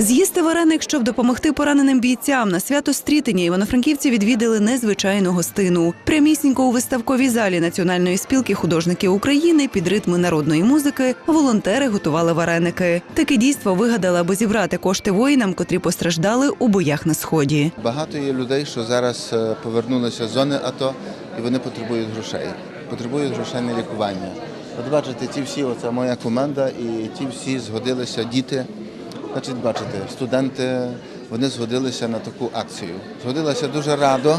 З'їсти вареник, щоб допомогти пораненим бійцям на свято стрітення івано-франківці відвідали незвичайну гостину. Прямісінько у виставковій залі Національної спілки художників України під ритми народної музики волонтери готували вареники. Таке дійство вигадали, аби зібрати кошти воїнам, котрі постраждали у боях на сході. Багато є людей, що зараз е, повернулися з зони АТО і вони потребують грошей. Потребують грошей на лікування. От бачите, ті всі, оця моя команда, і ті всі згодилися, діти. Значить, бачите, студенти, вони згодилися на таку акцію. Згодилися дуже радо.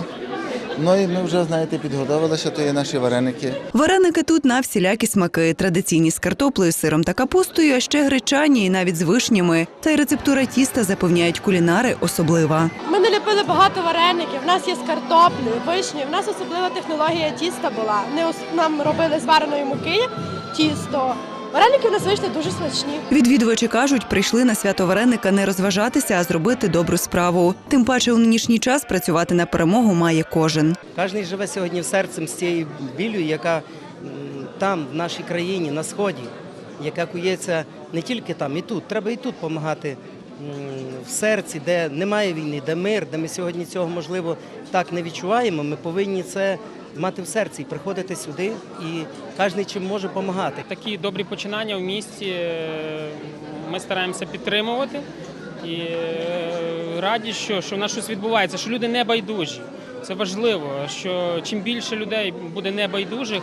Ну і ми вже, знаєте, підготовилися, то є наші вареники. Вареники тут на всілякі смаки, традиційні з картоплею, сиром та капустою, а ще гречані і навіть з вишнями. Та й рецептура тіста запевняють кулінари особлива. Ми наліпили багато вареників. У нас є з картоплею, вишні. У нас особлива технологія тіста була. Не ос- нам робили з вареної муки тісто. Вареники в нас вийшли дуже смачні. Відвідувачі кажуть, прийшли на свято вареника не розважатися, а зробити добру справу. Тим паче у нинішній час працювати на перемогу має кожен. Кожен живе сьогодні серцем з цією біллю, яка там, в нашій країні, на сході, яка кується не тільки там, і тут. Треба і тут допомагати в серці, де немає війни, де мир, де ми сьогодні цього можливо так не відчуваємо. Ми повинні це мати в серці і приходити сюди, і кожен чим може допомагати. Такі добрі починання в місті е, ми стараємося підтримувати. І е, раді, що, що в нас щось відбувається, що люди не байдужі. Це важливо, що чим більше людей буде небайдужих,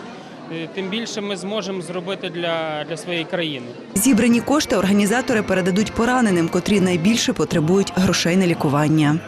е, тим більше ми зможемо зробити для, для своєї країни. Зібрані кошти організатори передадуть пораненим, котрі найбільше потребують грошей на лікування.